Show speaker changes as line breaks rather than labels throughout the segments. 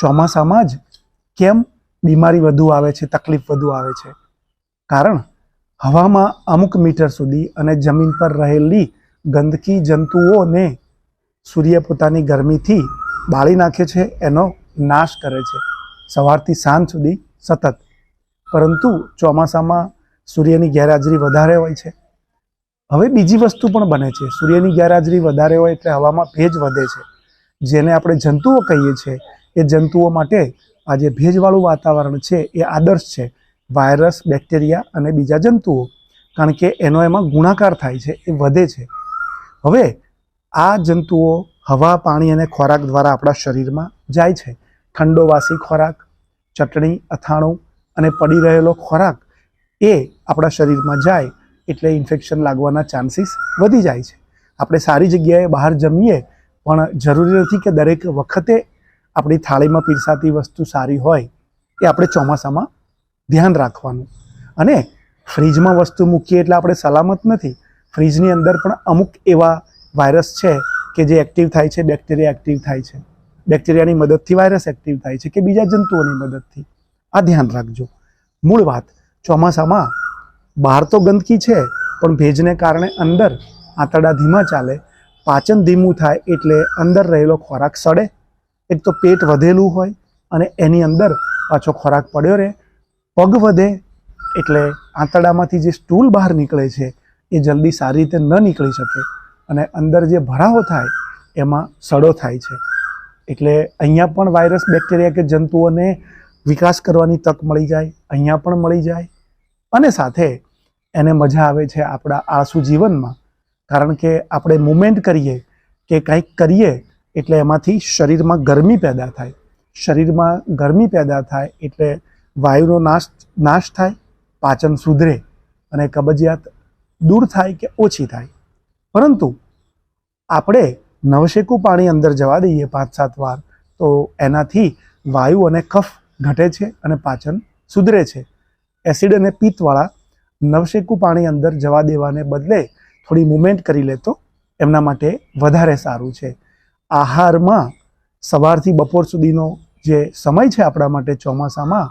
ચોમાસામાં જ કેમ બીમારી વધુ આવે છે, તકલીફ વધુ આવે છે? કારણ હવામાં અમુક મીટર સુધી અને જમીન પર રહેલી ગંદકી જંતુઓને સૂર્ય પોતાની ગરમીથી બાળી નાખે છે, એનો નાશ કરે છે. સવારથી સાંજ સુધી સતત. પરંતુ ચોમાસામાં સૂર્યની ગેરહાજરી વધારે હોય છે. હવે બીજી વસ્તુ પણ બને છે. સૂર્યની ગેરહાજરી વધારે હોય એટલે હવામાં ભેજ વધે છે. જેને આપણે જંતુઓ કહીએ છીએ એ જંતુઓ માટે આ જે ભેજવાળું વાતાવરણ છે, એ આદર્શ છે. વાયરસ, બેક્ટેરિયા અને બીજા જંતુઓ, કારણ કે એનો એમાં ગુણાકાર થાય છે, એ વધે છે. હવે આ જંતુઓ હવા, પાણી અને ખોરાક દ્વારા આપણા શરીરમાં જાય છે. ઠંડો વાસી ખોરાક, ચટણી, અથાણું અને પડી રહેલો ખોરાક એ આપણા શરીરમાં જાય એટલે ઇન્ફેક્શન લાગવાના ચાન્સીસ વધી જાય છે. આપણે સારી જગ્યાએ બહાર જમીએ પણ જરૂરી નથી કે દરેક વખતે આપણી થાળીમાં પીરસાતી વસ્તુ સારી હોય એ આપણે ચોમાસામાં ધ્યાન રાખવાનું. અને ફ્રીજમાં વસ્તુ મૂકીએ એટલે આપણે સલામત નથી. ફ્રીજની અંદર પણ અમુક એવા વાયરસ છે કે જે એક્ટિવ થાય છે, બેક્ટેરિયા એક્ટિવ થાય છે. બેક્ટેરિયાની મદદથી વાયરસ એક્ટિવ થાય છે કે બીજા જંતુઓની મદદથી. આ ધ્યાન રાખજો. મૂળ વાત, ચોમાસામાં બહાર તો ગંદકી છે, પણ ભેજને કારણે અંદર આંતરડા ધીમા ચાલે. પાચન ધીમું થાય એટલે અંદર રહેલો ખોરાક સડે. એક તો પેટ વધેલું હોય અને એની અંદર પાછો ખોરાક પડ્યો રહે. પગ વધે એટલે આંતરડામાંથી જે સ્ટૂલ બહાર નીકળે છે, એ જલ્દી સારી રીતે ન નીકળી શકે અને અંદર જે ભરાવો થાય, એમાં સડો થાય છે. એટલે અહીંયા પણ વાયરસ બેક્ટેરિયા કે જંતુઓને વિકાસ કરવાની તક મળી જાય, અહીંયા પણ મળી જાય. અને સાથે એને મજા આવે છે આપણા આળસુ જીવનમાં, કારણ કે આપણે મુમેન્ટ કરીએ કે કંઈક કરીએ એટલે એમાંથી શરીરમાં ગરમી પેદા થાય. શરીરમાં ગરમી પેદા થાય એટલે વાયુનો નાશ નાશ થાય, પાચન સુધરે અને કબજિયાત દૂર થાય કે ઓછી થાય. પરંતુ આપણે નવશેકું પાણી અંદર જવા દઈએ પાંચ સાત વાર, તો એનાથી વાયુ અને કફ ઘટે છે અને પાચન સુધરે છે. એસિડ અને પિત્તવાળા નવશેકું પાણી અંદર જવા દેવાને બદલે થોડી મુમેન્ટ કરી લે તો એમના માટે વધારે સારું છે. આહારમાં સવારથી બપોર સુધીનો જે સમય છે આપણા માટે ચોમાસામાં,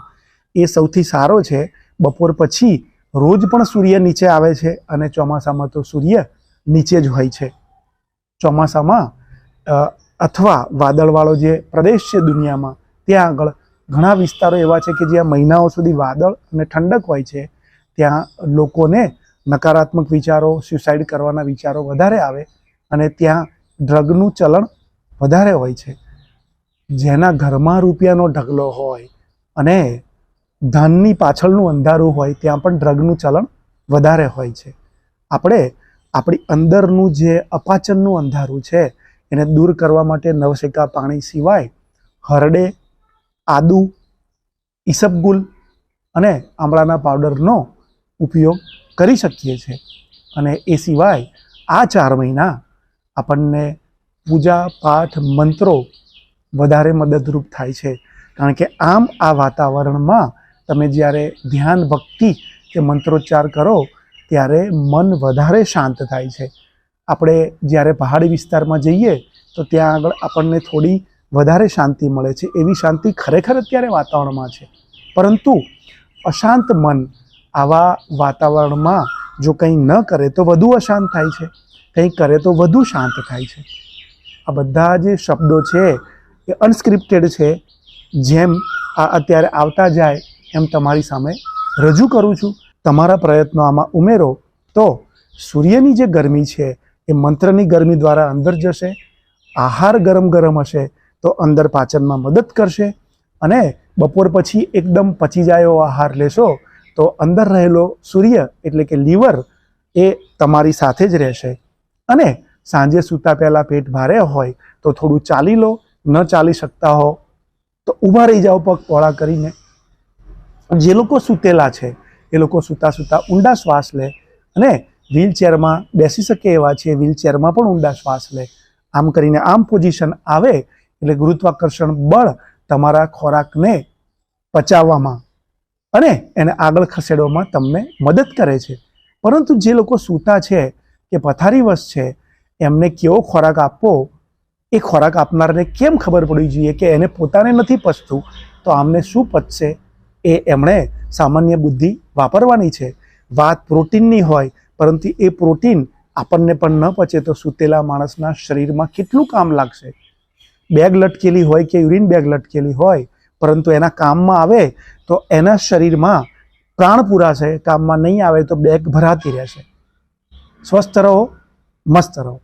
એ સૌથી સારો છે. બપોર પછી રોજ પણ સૂર્ય નીચે આવે છે અને ચોમાસામાં તો સૂર્ય નીચે જ હોય છે. ચોમાસામાં અથવા વાદળવાળો જે પ્રદેશ છે દુનિયામાં, ત્યાં આગળ ઘણા વિસ્તારો એવા છે કે જ્યાં મહિનાઓ સુધી વાદળ અને ઠંડક હોય છે. ત્યાં લોકોને નકારાત્મક વિચારો સ્યુસાઇડ કરવાના વિચારો વધારે આવે અને ત્યાં ડ્રગનું ચલણ વધારે હોય છે. જેના ઘરમાં રૂપિયાનો ઢગલો હોય અને ધનની પાછળનું અંધારું હોય, ત્યાં પણ ડ્રગનું ચલણ વધારે હોય છે. આપણે આપણી અંદરનું જે અપાચનનું અંધારું છે, એને દૂર કરવા માટે નવશેકા પાણી સિવાય હરડે, આદુ ઈસબગુલ અને આમળાના પાવડરનો ઉપયોગ કરી શકીએ છીએ. અને એ સિવાય આ ચાર મહિના આપણને પૂજા, પાઠ, મંત્રો વધારે મદદરૂપ થાય છે. કારણ કે આમ આ વાતાવરણમાં તમે જ્યારે ધ્યાન ભક્તિ કે મંત્રોચ્ચાર કરો, ત્યારે મન વધારે શાંત થાય છે. આપણે જ્યારે પહાડી વિસ્તારમાં જઈએ, તો ત્યાં આગળ આપણને થોડી વધારે શાંતિ મળે છે. એવી શાંતિ ખરેખર અત્યારે વાતાવરણમાં છે. પરંતુ અશાંત મન આવા વાતાવરણમાં જો કંઈ ન કરે, તો વધુ અશાંત થાય છે. કંઈ કરે તો વધુ શાંત થાય છે. આ બધા જે શબ્દો છે એ અનસ્ક્રિપ્ટેડ છે. જેમ આ અત્યારે આવતા જાય એમ તમારી સામે રજૂ કરું છું. તમારા પ્રયત્નો આમાં ઉમેરો તો સૂર્યની જે ગરમી છે એ મંત્રની ગરમી દ્વારા અંદર જશે, આહાર ગરમ ગરમ હશે તો અંદર પાચનમાં મદદ કરશે અને બપોર પછી એકદમ પચી જાય એવો આહાર લેશો તો અંદર રહેલો સૂર્ય એટલે કે લીવર એ તમારી સાથે જ રહેશે. અને સાંજે સૂતા પહેલાં પેટ ભારે હોય તો થોડું ચાલી લો, ન ચાલી શકતા હો, તો ઊભા રહી જાઓ પગ પહોળા કરીને. જે લોકો સૂતેલા છે, એ લોકો સૂતા સૂતા ઊંડા શ્વાસ લે અને વ્હીલચેરમાં બેસી શકે એવા છે, વ્હીલચેરમાં પણ ઊંડા શ્વાસ લે. આમ કરીને આમ પોઝિશન આવે એટલે ગુરુત્વાકર્ષણ બળ તમારા ખોરાકને પચાવવામાં અને એને આગળ ખસેડવામાં તમને મદદ કરે છે. પરંતુ જે લોકો સૂતા છે, કે પથારીવશ છે એમને કેવો ખોરાક આપવો, એ ખોરાક આપનારને કેમ ખબર પડવી જોઈએ કે એને પોતાને નથી પચતું? તો આમને શું પચશે? એ એમણે સામાન્ય બુદ્ધિ વાપરવાની છે. વાત પ્રોટીનની હોય, પરંતુ એ પ્રોટીન આપણને પણ ન પચે તો સૂતેલા માણસના શરીરમાં કેટલું કામ લાગશે? બેગ લટકેલી હોય કે યુરિન બેગ લટકેલી હોય, પરંતુ એના કામમાં આવે તો એના શરીરમાં પ્રાણ પૂરા છે કામમાં નહીં આવે તો બેગ ભરાતી રહેશે. સ્વસ્થ રહો, મસ્ત રહો.